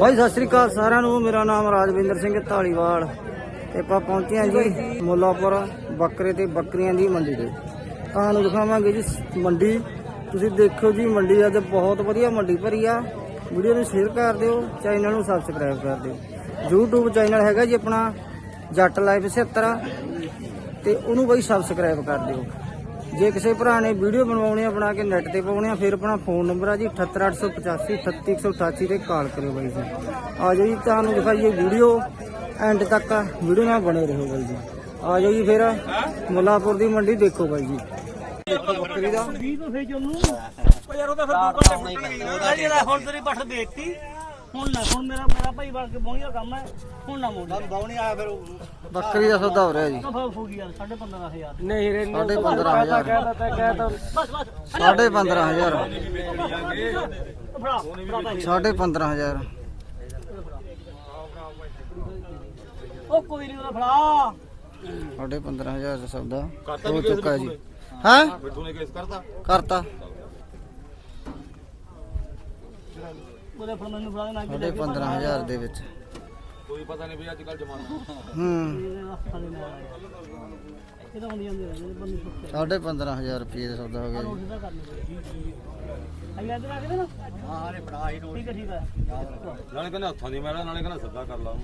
ਬਾਈ, ਸਤਿ ਸ੍ਰੀ ਅਕਾਲ ਸਾਰਿਆਂ ਨੂੰ। ਮੇਰਾ ਨਾਮ ਰਾਜਵਿੰਦਰ ਸਿੰਘ ਢਾਲੀਵਾਲ ਤੇ ਆਪਾਂ ਪਹੁੰਚੇ ਹਾਂ ਜੀ ਮੁੱਲਾਪੁਰ ਬੱਕਰੇ ਤੇ ਬੱਕਰੀਆਂ ਦੀ ਮੰਡੀ ਤੇ। ਤੁਹਾਨੂੰ ਦਿਖਾਵਾਂਗੇ ਜੀ ਮੰਡੀ। ਤੁਸੀਂ ਦੇਖੋ ਜੀ, ਮੰਡੀ ਅੱਜ ਬਹੁਤ ਵਧੀਆ ਮੰਡੀ ਭਰੀ ਆ। ਵੀਡੀਓ ਨੂੰ ਸ਼ੇਅਰ ਕਰ ਦਿਓ, ਚੈਨਲ ਨੂੰ ਸਬਸਕ੍ਰਾਈਬ ਕਰ ਦਿਓ। YouTube ਚੈਨਲ ਹੈਗਾ ਜੀ ਆਪਣਾ ਜੱਟ ਲਾਈਵ 76 ਤੇ ਉਹਨੂੰ ਬਈ ਸਬਸਕ੍ਰਾਈਬ ਕਰ ਦਿਓ। ਜੇ ਕਿਸੇ ਭਰਾ ਨੇ ਵੀਡੀਓ ਬਣਵਾਉਣੀ ਆ ਬਣਾ ਕੇ ਨੈਟ ਤੇ ਪਾਉਣੀ ਆ ਫਿਰ ਆਪਣਾ ਫੋਨ ਨੰਬਰ ਆ ਜੀ 78885 38188 ਤੇ ਕਾਲ ਕਰਿਓ ਬਾਈ ਜੀ। ਆ ਜਾਓ ਜੀ ਤੁਹਾਨੂੰ ਦਿਖਾਈਏ ਵੀਡੀਓ ਐਂਡ ਤੱਕ ਵੀਡੀਓ ਨਾਲ ਬਣੇ ਰਹੋ ਬਾਈ ਜੀ। ਆ ਜਾਓ ਜੀ ਫਿਰ ਮੁੱਲਾਪੁਰ ਦੀ ਮੰਡੀ ਦੇਖੋ ਬਾਈ ਜੀ। ਦੇਖੋ ਬੱਕਰੀ ਦਾ 20 ਤੋਂ ਫੇਰ ਜੰਮੂ ਉਹ ਯਾਰ ਉਹ ਤਾਂ ਫਿਰ ਦੋ ਘੰਟੇ ਫੁੱਟਣਗੇ ਜਿਹੜਾ ਹੁਣ ਤੇਰੀ ਬੱਠ ਦੇਤੀ ਹੁਣ ਨਾ ਹੁਣ ਮੇਰਾ ਮੇਰਾ ਭਾਈ ਬਣ ਕੇ ਬੋਣੀ ਦਾ ਕੰਮ ਹੈ। ਹੁਣ ਨਾ ਮੋੜੀ ਬਾਉਣੀ ਆਇਆ ਫਿਰ ਬੱਕਰੀ ਦਾ ਸੌਦਾ ਹੋ ਰਿਹਾ ਜੀ। ਤਾਂ ਫਿਰ ਹੋ ਗਈ ਯਾਰ 15000 ਨਹੀਂ ਰੇ ਸਾਢੇ 15000 ਤਾਂ ਕਹਿਤਾ ਬਸ ਬਸ ਸਾਢੇ 15000 ਫੜਾ। ਫੜਾ ਭਾਈ ਸਾਢੇ 15000 ਉਹ ਕੋਈ ਨਹੀਂ ਉਹਦਾ ਫੜਾ। ਸਾਢੇ 15000 ਦਾ ਸੌਦਾ ਹੋ ਚੁੱਕਾ ਜੀ। ਹਾਂ? ਬਿੱਟੂ ਨੇ ਕੇਸ ਕਰਤਾ? ਕਰਤਾ। ਉਹਦੇ ਫੜ ਮੈਨੂੰ ਫੜਾ ਨਾ ਸਾਢੇ 15000 ਦੇ ਵਿੱਚ। ਕੋਈ ਪਤਾ ਨਹੀਂ ਵੀ ਅੱਜ ਕੱਲ ਜਮਾਨਾ। ਹੂੰ। ਇਹਦਾ ਹੁੰਦੀ ਜਾਂਦੇ ਰਹਿੰਦੇ ਨੇ ਬੰਦੇ ਸੁੱਤੇ। ਸਾਢੇ 15000 ਰੁਪਏ ਦਾ ਸੌਦਾ ਹੋ ਗਿਆ ਜੀ। ਉਹਦਾ ਅਈ ਇੱਧਰ ਆ ਕੇ ਨਾ। ਹਾਂ ਨੇ ਫੜਾ ਹੀ ਠੀਕ ਹੈ ਠੀਕ ਹੈ। ਨਾਲੇ ਕਹਿੰਦਾ ਹੱਥਾਂ ਦੀ ਮੈਲਾ ਨਾਲੇ ਕਹਿੰਦਾ ਸੱਦਾ ਕਰ ਲਾ।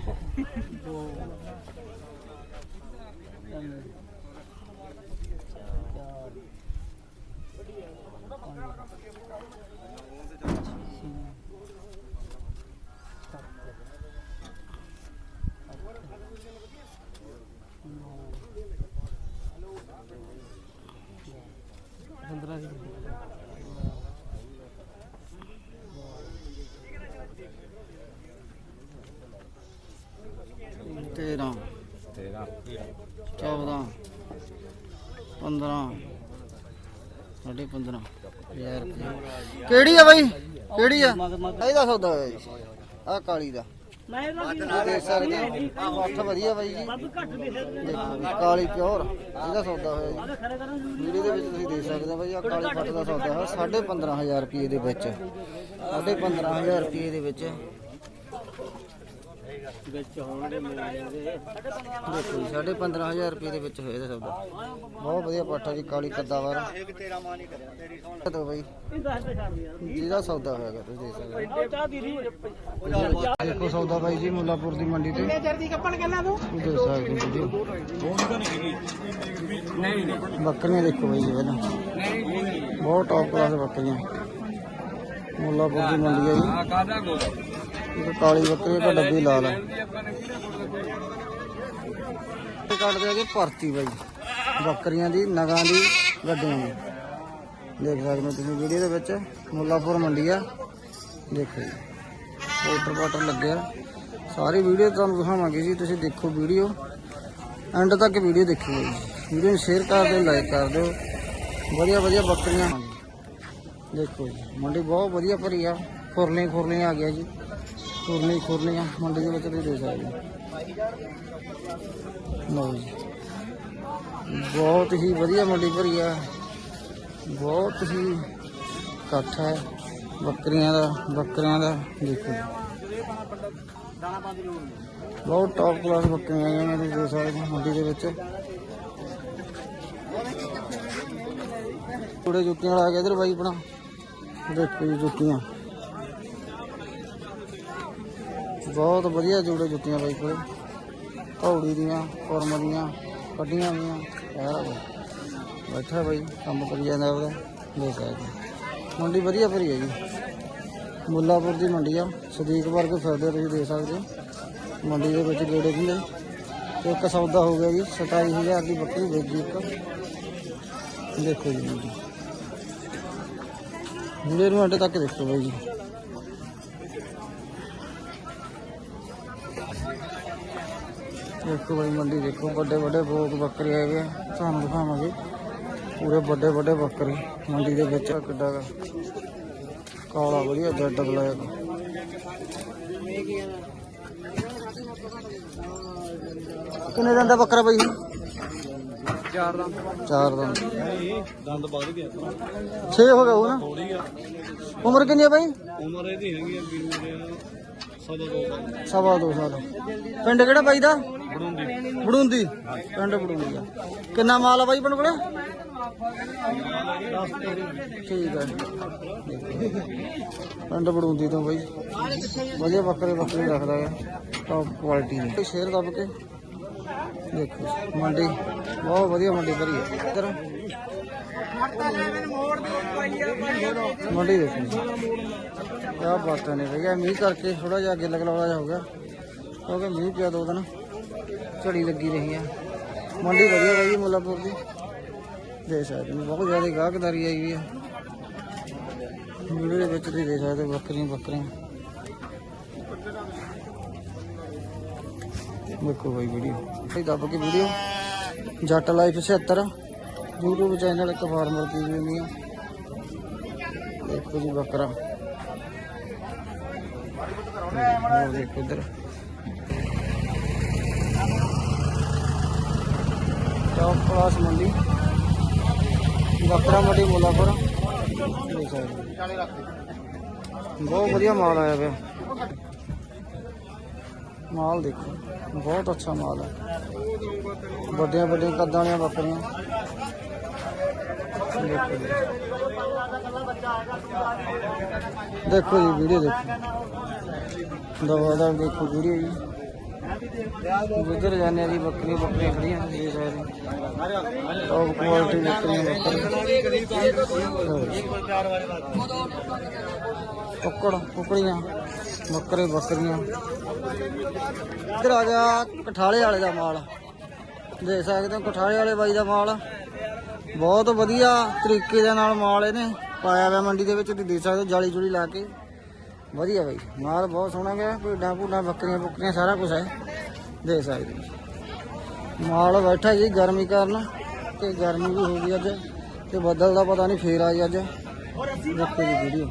15.5 1000 ਰੁਪਏ। ਕਿਹੜੀ ਆ ਬਾਈ? ਕਿਹੜੀ ਆ? ਇਹਦਾ ਸੌਦਾ ਹੋਇਆ ਜੀ ਆ ਕਾਲੀ ਦਾ। ਮੈਂ ਦੇਖ ਸਕਦੇ ਆ ਮੱਠ ਵਧੀਆ ਬਾਈ ਜੀ। ਕਾਲੀ ਪਿਓਰ। ਇਹਦਾ ਸੌਦਾ ਹੋਇਆ ਜੀ। ਵੀਡੀਓ ਦੇ ਵਿੱਚ ਤੁਸੀਂ ਦੇਖ ਸਕਦੇ ਆ ਬਾਈ ਆ ਕਾਲੀ ਪੱਟ ਦਾ ਸੌਦਾ ਹੈ। 15.5000 ਰੁਪਏ ਦੇ ਰੁਪਏ ਦੇ ਵਿੱਚ ਵਿੱਚ ਹੋਣਗੇ ਮੇਰੇ ਦੇ। ਦੇਖੋ ਜੀ ਸਾਢੇ 15000 ਰੁਪਏ ਦੇ ਵਿੱਚ ਹੋਇਆ ਇਹਦਾ ਸੌਦਾ। ਬਹੁਤ ਵਧੀਆ ਪਾਠਾ ਜੀ ਕਾਲੀ ਕੱਦਾਵਾਰ ਇੱਕ ਤੇਰਾ ਮਾਂ ਨਹੀਂ ਕਰਿਆ ਤੇਰੀ ਸੌਣ ਤੋ ਬਾਈ ਇਹ ਦੱਸ ਦੇ ਛੱਡ ਯਾਰ ਜਿਹਦਾ ਸੌਦਾ ਹੋਇਆਗਾ ਤੁਸੀਂ ਦੇਖ ਸਕਦੇ ਦੀ ਦੇਖੋ ਸੌਦਾ ਬਾਈ ਜੀ ਮੁੱਲਾਪੁਰ ਦੀ ਮੰਡੀ ਤੇ। ਚਿਰ ਦੀ ਕੱਪਣ ਕਹਿੰਦਾ ਤੂੰ? ਦੇਖ ਸਕਦੇ ਹੋ ਵੀਡੀਓ ਬੱਕਰੀਆਂ ਦੇਖੋ ਬਾਈ ਜੀ ਪਹਿਲਾਂ। ਬਹੁਤ ਟੌਪ ਕਲਾਸ ਬੱਕਰੀਆਂ। ਮੁੱਲਾਪੁਰ ਦੀ ਮੰਡੀ ਹੈ ਜੀ। ਕਾਲੀ ਬੱਕਰੀ ਦਾ ਡੱਬੀ ਲਾਲ ਹੈ ਇਹ ਕੱਢਦੇ ਹੈਗੇ ਭਰਤੀ ਬਾਈ। ਬੱਕਰੀਆਂ ਦੀ, ਨਗਾਂ ਦੀ, ਗੱਡੀਆਂ ਦੀ। ਦੇਖ ਸਕਦੇ ਹੋ ਤੁਸੀਂ ਵੀਡੀਓ ਦੇ ਵਿੱਚ, ਮੁੱਲਾਪੁਰ ਮੰਡੀ ਆ। ਦੇਖੋ ਜੀ। ਪੋਸਟਰ ਪਾਟਰ ਲੱਗਿਆ ਸਾਰੀ ਵੀਡੀਓ ਤੁਹਾਨੂੰ ਦਿਖਾਵਾਂਗੇ ਜੀ, ਤੁਸੀਂ ਦੇਖੋ ਵੀਡੀਓ। ਐਂਡ ਤੱਕ ਵੀਡੀਓ ਦੇਖਿਓ ਜੀ। ਵੀਡੀਓ ਨੂੰ ਸ਼ੇਅਰ ਕਰ ਦਿਓ ਲਾਈਕ ਕਰ ਦਿਓ। ਵਧੀਆ ਵਧੀਆ ਬੱਕਰੀਆਂ। ਦੇਖੋ ਜੀ, ਮੰਡੀ ਬਹੁਤ ਵਧੀਆ ਭਰੀ ਆ। ਖੁਰਲੀਆਂ ਖੁਰਲੀਆਂ ਆ ਗਿਆ ਜੀ। ਖੁਰਨੀ ਖੁਰਨੀਆਂ ਮੰਡੀ ਦੇ ਵਿੱਚ ਵੀ ਦੇ ਸਕਦੇ ਲਓ ਜੀ। ਬਹੁਤ ਹੀ ਵਧੀਆ ਮੰਡੀ ਭਰੀ ਆ। ਬਹੁਤ ਹੀ ਇਕੱਠ ਹੈ ਬੱਕਰੀਆਂ ਦਾ ਬੱਕਰੀਆਂ ਦਾ, ਦੇਖੋ ਬਹੁਤ ਟੌਪ ਕਲਾਸ ਬੱਕਰੀਆਂ ਆਈਆਂ ਨੇ, ਤੁਸੀਂ ਸਕਦੇ ਮੰਡੀ ਦੇ ਵਿੱਚ। ਥੋੜੇ ਜੁੱਤੀਆਂ ਲਾ ਕੇ ਗਿਆ ਇਧਰ ਬਾਈ ਆਪਣਾ। ਦੇਖੋ ਜੀ ਜੁੱਤੀਆਂ। ਬਹੁਤ ਵਧੀਆ ਜੋੜੇ ਜੁੱਤੀਆਂ ਬਾਈ ਕੋਲ। ਧੌੜੀ ਦੀਆਂ ਕੁਰਮ ਦੀਆਂ, ਕੱਢੀਆਂ ਹੋਈਆਂ। ਸਾਰਾ ਕੁਛ। ਬੈਠਾ ਬਾਈ, ਕੰਮ ਕਰੀ ਜਾਂਦਾ ਉਹਦਾ ਦੇਖ ਸਕਦੇ ਮੰਡੀ ਵਧੀਆ ਭਰੀ ਹੈ ਜੀ ਮੁੱਲਾਪੁਰ ਦੀ ਮੰਡੀ ਆ। ਸਦੀਕ ਵਰਗ ਫਿਰਦੇ ਤੁਸੀਂ ਦੇਖ ਸਕਦੇ ਹੋ। ਮੰਡੀ ਦੇ ਵਿੱਚ ਗੇੜੇ ਦਿੰਦੇ ਇੱਕ ਸੌਦਾ ਹੋ ਗਿਆ ਜੀ 27000 ਦੀ ਬੱਕਰੀ ਵੇਚੀ ਇੱਕ। ਦੇਖੋ ਜੀ ਮੰਡੀ। ਵੀਡੀਓ ਨੂੰ ਅੰਤ ਤੱਕ ਦੇਖੋ ਬਾਈ ਜੀ। ਦੇਖੋ ਬਾਈ ਮੰਡੀ ਦੇਖੋ ਵੱਡੇ ਵੱਡੇ ਬੋਕ ਬੱਕਰੇ ਆ। ਤੁਹਾਨੂੰ ਦਿਖਾਵਾਂਗੇ। ਪੂਰੇ ਵੱਡੇ ਵੱਡੇ ਬੱਕਰੇ ਮੰਡੀ ਦੇ ਵਿੱਚ। ਕਿੱਡਾ ਕਾਲਾ ਵਧੀਆ ਜੱਟ ਬਲੈਕ। ਕਿੰਨੇ ਦਿਨ ਦਾ ਬੱਕਰਾ ਬਾਈ ਚਾਰ ਦਾ ਚਾਰ ਦਿਨ। ਦੰਦ ਵੱਧ ਗਿਆ 6 ਹੋ ਗਿਆ ਉਹ ਨਾ? ਥੋੜੀ ਆ। ਉਮਰ ਕਿੰਨੀ ਹੈ ਬਾਈ? ਉਮਰ ਇਹਦੀ ਹੈਗੀ ਆ ਵੀਰੂ ਦੇ ਸਵਾ ਦੋ ਸਾਲ। ਪਿੰਡ ਕਿਹੜਾ ਬਾਈ ਦਾ? ਬੜੂੰਦੀ ਪਿੰਡ ਬੜੂੰਦੀ ਆ। ਕਿੰਨਾ ਮਾਲ ਆ ਬਾਈ ਪਿੰਡ ਕੋਲੇ ਠੀਕ ਹੈ ਪਿੰਡ ਬੜੂੰਦੀ ਤੋਂ ਬਾਈ। ਵਧੀਆ ਬੱਕਰੇ ਬੱਕਰੇ ਰੱਖਦਾ ਹੈ ਟੌਪ ਕੁਆਲਿਟੀ ਦੇ। ਸ਼ੇਰ ਦੱਬ ਕੇ? ਦੇਖੋ, ਮੰਡੀ। ਬਹੁਤ ਵਧੀਆ ਮੰਡੀ ਭਰੀ ਹੈ ਇੱਧਰ ਮੰਡੀ ਦੇਖੋ। ਕਿਆ ਬਾਤਾਂ ਨੇ ਭਈਆ। ਮੀਂਹ ਕਰਕੇ ਥੋੜਾ ਜਿਹਾ ਅੱਗੇ ਲਗਲਾਵਾ ਜਿਹਾ ਹੋ ਗਿਆ। ਕਿਉਂਕਿ ਮੀਂਹ ਪਿਆ ਦੋ ਦਿਨ। ਝੜੀ ਲੱਗੀ ਰਹੀ ਆ। ਮੰਡੀ ਵਧੀਆ ਬਾਈ ਮੁੱਲਾਪੁਰ ਦੀ। ਦੇ ਸਕਦੇ ਹੋ ਬਹੁਤ ਜ਼ਿਆਦਾ ਗਾਹਕਦਾਰੀ ਆਈ ਵੀ ਆ। ਵੀਡੀਓ ਦੇ ਵਿੱਚ ਤੁਸੀਂ ਦੇਖ ਸਕਦੇ ਹੋ ਬੱਕਰੀਆਂ ਬੱਕਰੀਆਂ ਦੇਖੋ ਬਾਈ ਵੀਡੀਓ। ਇਹ ਦੱਬ ਕੇ video. Jatt life 76 YouTube channel ਇੱਕ ਫਾਰਮਰ ਦੀ ਵੀ ਆ। ਦੇਖੋ ਜੀ ਬੱਕਰਾ ਹੋਰ ਦੇਖੋ ਇੱਧਰ। ਟੌਪ ਕਲਾਸ ਮੰਡੀ ਬੱਕਰਾ ਮੰਡੀ ਮੁੱਲਾਪੁਰ ਦੇਖ ਸਕਦੇ ਹੋ। ਬਹੁਤ ਵਧੀਆ ਮਾਲ ਆਇਆ ਪਿਆ ਮਾਲ ਦੇਖੋ ਬਹੁਤ ਅੱਛਾ ਮਾਲ ਹੈ ਵੱਡੀਆਂ ਵੱਡੀਆਂ ਕੱਦਾਂ ਵਾਲੀਆਂ ਬੱਕਰੀਆਂ ਦੇਖੋ ਜੀ। ਦੇਖੋ ਜੀ ਵੀਡੀਓ ਦੇਖੋ ਜਾਣੇ ਦੀ ਬੱਕਰੀ ਬੱਕਰੀ ਜੀ ਜਿੱਧਰ ਜਾਂਦੇ ਆ ਜੀ, ਬੱਕਰੀਆਂ ਖੜੀਆਂ ਜੀ ਸਾਰੇ ਟੌਪ ਕੁਆਲਿਟੀ ਬੱਕਰੀਆਂ ਬੱਕਰੀਆਂ। ਕੁੱਕੜ, ਕੁੱਕੜੀਆਂ, ਬੱਕਰੇ ਬੱਕਰੀਆਂ। ਇੱਧਰ ਆ ਗਿਆ ਕਠਾਲੇ ਵਾਲੇ ਦਾ ਮਾਲ। ਦੇਖ ਸਕਦੇ ਹੋ, ਕਠਾਲੇ ਵਾਲੇ ਬਾਈ ਦਾ ਮਾਲ। ਬਹੁਤ ਵਧੀਆ ਤਰੀਕੇ ਦੇ ਨਾਲ ਮਾਲ ਇਹਨੇ ਪਾਇਆ ਹੋਇਆ ਮੰਡੀ ਦੇ ਵਿੱਚ, ਤੁਸੀਂ ਦੇਖ ਸਕਦੇ ਹੋ, ਜਾਲੀ ਜੁਲੀ ਲਾ ਕੇ। ਵਧੀਆ ਬਾਈ, ਮਾਲ ਬਹੁਤ ਸੋਹਣਾ ਗਿਆ ਭੇਡਾਂ ਭੂਡਾਂ ਬੱਕਰੀਆਂ ਬੁੱਕਰੀਆਂ ਸਾਰਾ ਕੁਝ ਹੈ। ਦੇ ਸਕਦੇ ਹੋ। ਮਾਲ ਬੈਠਾ ਜੀ ਗਰਮੀ ਕਾਰਨ ਤੇ ਗਰਮੀ ਵੀ ਹੋ ਗਈ ਅੱਜ ਤੇ ਬੱਦਲ ਦਾ ਪਤਾ ਨਹੀਂ ਫੇਰ ਆਈ ਅੱਜ। ਦੇਖੋ ਜੀ ਵੀਡੀਓ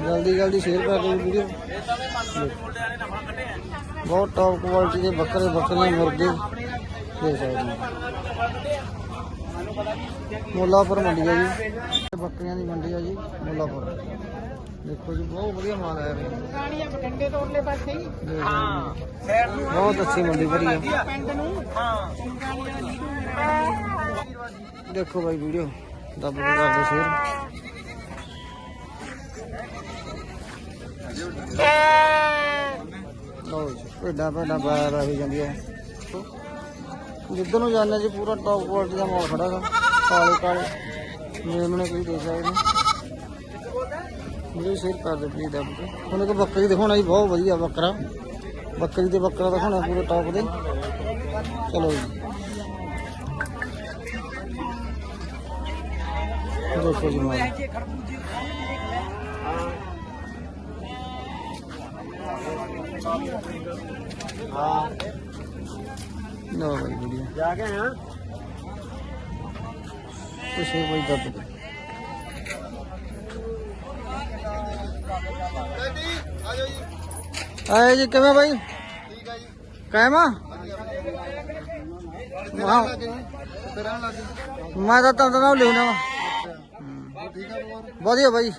ਜਲਦੀ ਜਲਦੀ ਸ਼ੇਅਰ ਕਰ ਦਿਓ ਵੀਡੀਓ ਬਹੁਤ ਟੌਪ ਕੁਆਲਿਟੀ ਦੇ ਬੱਕਰੇ, ਬੱਕਰੀਆਂ, ਮੁਰਗੇ ਦੇ ਸਕਦੇ ਹੋ। ਮੁੱਲਾਪੁਰ ਮੰਡੀ ਹੈ ਜੀ। ਬੱਕਰੀਆਂ ਦੀ ਮੰਡੀ ਹੈ ਜੀ, ਮੁੱਲਾਪੁਰ। ਦੇਖੋ ਜੀ ਬਹੁਤ ਵਧੀਆ ਮਾਲ ਆਇਆ ਹੈ ਗਾੜੀਆਂ ਬਟੰਡੇ ਤੋਂ ਉਰਲੇ ਪਾਸੇ ਹੀ। ਹਾਂ। ਬਹੁਤ ਅੱਛੀ ਮੰਡੀ ਭਰੀ ਹੈ ਪਿੰਡ ਨੂੰ ਹਾਂ। ਦੇਖੋ ਬਾਈ ਵੀਡੀਓ ਦੱਬ ਕੇ ਕਰਦੇ ਸ਼ੇਅਰ। ਲਓ ਜੀ ਭੇਡਾਂ ਭੇਡਾਂ ਬਾਹਰ ਰਹੀ ਜਾਂਦੀ ਹੈ ਜਿੱਧਰ ਨੂੰ ਜਾਂਦੇ ਜੀ ਪੂਰਾ ਟੌਪ ਕੁਆਲਿਟੀ ਦਾ ਮਾਲ ਖੜਾ ਹੈ ਕਾਲੇ ਕਾਲੇ ਮੇਮਣੇ ਕੋਈ ਦੇਖ ਸਕਦੇ ਨੇ ਵੀਡੀਓ ਸ਼ੇਅਰ ਕਰ ਦਿਓ ਪਲੀਜ਼ ਦੱਬ ਕੇ ਹੁਣ ਇੱਕ ਬੱਕਰੀ ਦਿਖਾਉਣਾ ਜੀ ਬਹੁਤ ਵਧੀਆ ਬੱਕਰਾ। ਬੱਕਰੀ ਤੇ ਬੱਕਰਾ ਦਿਖਾਉਣਾ ਪੂਰੇ ਟੌਪ ਦੇ। ਚਲੋ ਜੀ। ਦੇਖੋ ਜੀ ਮਾਲ। ਲਓ ਭਾਈ ਵੀਡੀਓ ਜਾ ਕੇ ਆ ਕੁਛ ਨਹੀਂ ਕੋਈ ਦੱਬ ਦੇ। ਆਏ ਜੀ ਕਿਵੇਂ ਬਾਈ? ਠੀਕ ਆ ਜੀ। ਕਾਇਮ ਆ? ਵਾਹ। ਫਿਰਾਂ ਲੱਗ ਮੈਂ ਤਾਂ ਤੁਹਾਨੂੰ ਨਾਮ ਲਿਖਣਾ ਵਾ। ਵਧੀਆ ਬਾਈ।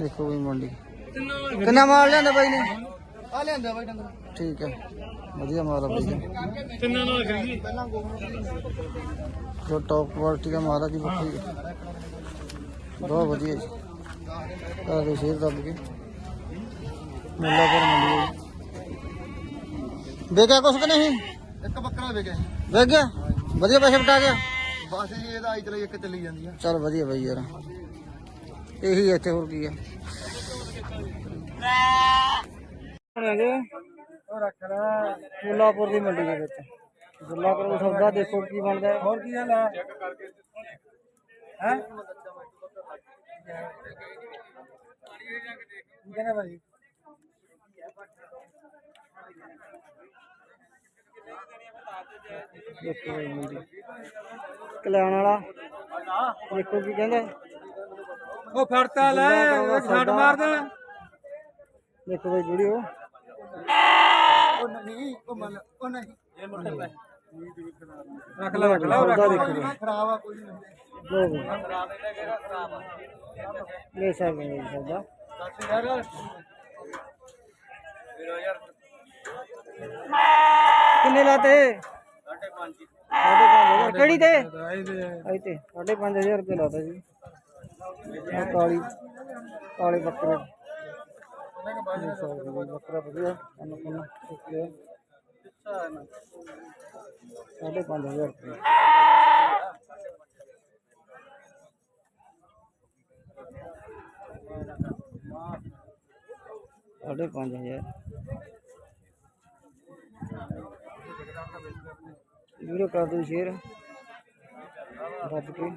ਦੇਖੋ ਵੀ ਮੰਡੀ। ਕਿੰਨਾ ਮਾਲ ਲਿਆਂਦਾ ਬਾਈ ਨੇ? ਆ ਲਿਆਂਦਾ ਬਾਈ ਡੰਗਰ। ਠੀਕ ਹੈ ਵਧੀਆ ਮਾਲ ਆ ਬਾਈ ਤਿੰਨਾਂ ਨਾਲ ਕਰੀਏ ਜੋ ਟੌਪ ਕੁਆਲਿਟੀ ਦਾ ਮਾਲ ਆ ਜੀ ਬੱਕਰੀ। ਬਹੁਤ ਵਧੀਆ ਜੀ। ਆ ਦੇ ਸ਼ੇਰ ਦੱਬ ਕੇ। ਮੁੱਲਾਪੁਰ ਮੰਡੀ ਹੈ ਜੀ। ਵੇਖਿਆ ਕੁਛ ਕਿ ਨਹੀਂ? ਇੱਕ ਬੱਕਰਾ ਵੇਖਿਆ ਵੇਖ ਗਿਆ? ਵਧੀਆ ਪੈਸੇ ਬਟਾ ਗਿਆ। ਬਸ ਜੀ ਇਹਦਾ ਆਈ ਚਲੇ ਇੱਕ ਚੱਲੀ ਜਾਂਦੀ ਆ। ਚੱਲ ਵਧੀਆ ਬਾਈ ਯਾਰ। ਇਹੀ ਇੱਥੇ ਹੋਰ ਕੀ ਆ। ਉਹ ਰੱਖ ਲੈ। ਮੁੱਲਾਪੁਰ ਦੀ ਮੰਡੀ ਦੇ ਵਿੱਚ। ਮੁੱਲਾਪੁਰ ਦਾ ਸੌਦਾ ਦੇਖੋ ਕੀ ਬਣਦਾ। ਹੋਰ ਕੀ ਹਾਲ ਹੈ? ਹੈ ਕਹਿੰਦਾ ਭਾਈ ਦੇਖੋ ਭਾਈ ਮੰਡੀ ਕਲਿਆਣ ਵਾਲਾ। ਦੇਖੋ ਕੀ ਕਹਿੰਦਾ। ਉਹ ਫੜਤਾ ਲੈ, ਛੱਡ ਮਾਰ ਦੇ। ਦੇਖੋ ਭਾਈ ਵੀਡੀਓ ਉਹ ਨਹੀਂ ਉਹ ਮਨ ਉਹ ਨਹੀਂ। ਰੱਖ ਲੈ ਰੱਖ ਲੈ ਰੱਖ ਲੈ। ਖਰਾਬ ਆ ਕੋਈ ਨਹੀਂ। ਲੈ ਸਕਦੇ ਜੀ ਸੌਦਾ ਕਿੰਨੇ ਲਾਤੇ? ਸਾਡੇ ਪੰਜ ਸਾਢੇ ਪੰਜ ਹਜ਼ਾਰ ਕਿਹੜੀ ਤੇ? ਆਈ ਤੇ ਸਾਢੇ ਪੰਜ ਹਜ਼ਾਰ ਰੁਪਏ ਲਾਤਾ ਜੀ। ਕਾਲੀ ਕਾਲੇ ਬੱਕਰੇ। ਜੀ, ਬੱਕਰਾ ਵਧੀਆ ਅੰਨ ਪੁੰਨ ਓਕੇ ਆ। ਸਾਢੇ ਪੰਜ ਹਜ਼ਾਰ ਰੁਪਏ। ਸਾਢੇ ਪੰਜ ਹਜ਼ਾਰ ਵੀਡੀਓ ਕਰ ਦਿਓ ਸ਼ੇਅਰ ਰੱਬ ਕੇ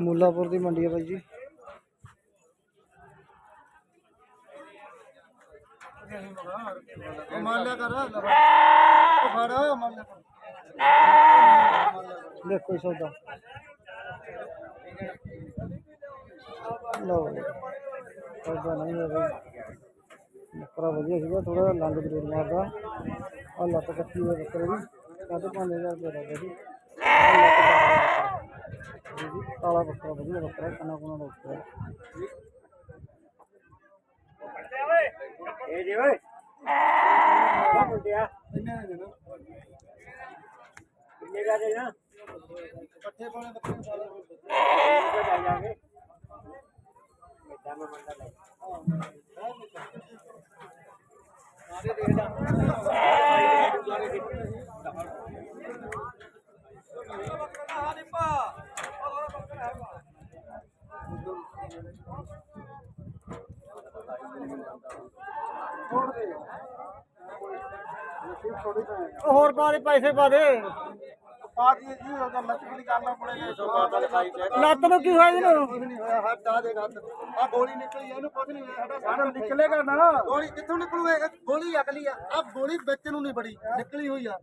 ਮੁੱਲਾਪੁਰ ਦੀ ਮੰਡੀ ਹੈ ਬਾਈ ਜੀ ਮੰਨ ਲਿਆ ਕਰ ਉਹ ਫੜ ਮੰਨ ਲਿਆ ਕਰ ਦੇਖੋ ਜੀ ਸੌਦਾ ਲਓ ਜੀ। ਸੌਦਾ ਨਹੀਂ ਹੈ ਬਈ ਬੱਕਰਾ ਵਧੀਆ ਸੀਗਾ ਥੋੜਾ ਲੰਗ ਜ਼ਰੂਰ ਮਾਰਦਾ। ਆ ਲੱਤ ਕੱਟੀ ਹੋਈ ਬੱਕਰੇ ਦੀ ਸਾਢੇ ਪੰਜ ਹਜ਼ਾਰ ਰੁਪਏ ਦਾ। ਜੀ। ਜੀ, ਕਾਲਾ ਬੱਕਰਾ ਵਧੀਆ ਬੱਕਰਾ ਕੰਨਾ ਕੁਨਾ ਦਾ ਬੱਕਰਾ ਇਹ ਜੀ ਓਏ ਕਿੰਨੇ ਦਾ ਦੇਣਾ? ਪੱਠੇ ਪਾਣੇ ਬੱਕਰੇ ਜਾ ਜਾਗੇ ਹੋਰ ਪਾ ਦੇ ਪੈਸੇ ਪਾ ਦੇ। ਪਾ ਦੀ ਜੀ ਉਹਦਾ ਲੱਤ ਨੂੰ ਕੀ ਹੋਇਆ ਇਹਨੂੰ? ਕੁਝ ਨਹੀਂ ਹੋਇਆ ਹੱਥ ਆ ਦੇ ਹੱਥ ਆ ਗੋਲੀ ਨਿਕਲੀ ਆ, ਇਹਨੂੰ ਕੁਝ ਨਹੀਂ ਹੋਇਆ ਸਾਡਾ ਸਾਡਾ ਨਿਕਲੇਗਾ ਨਾ। ਗੋਲੀ ਕਿੱਥੋਂ ਨਿਕਲੂਗਾ? ਗੋਲੀ ਅਗਲੀ ਆ। ਆ ਗੋਲੀ ਵਿੱਚ ਨੂੰ ਨਹੀਂ ਬੜੀ ਨਿਕਲੀ ਹੋਈ ਆ।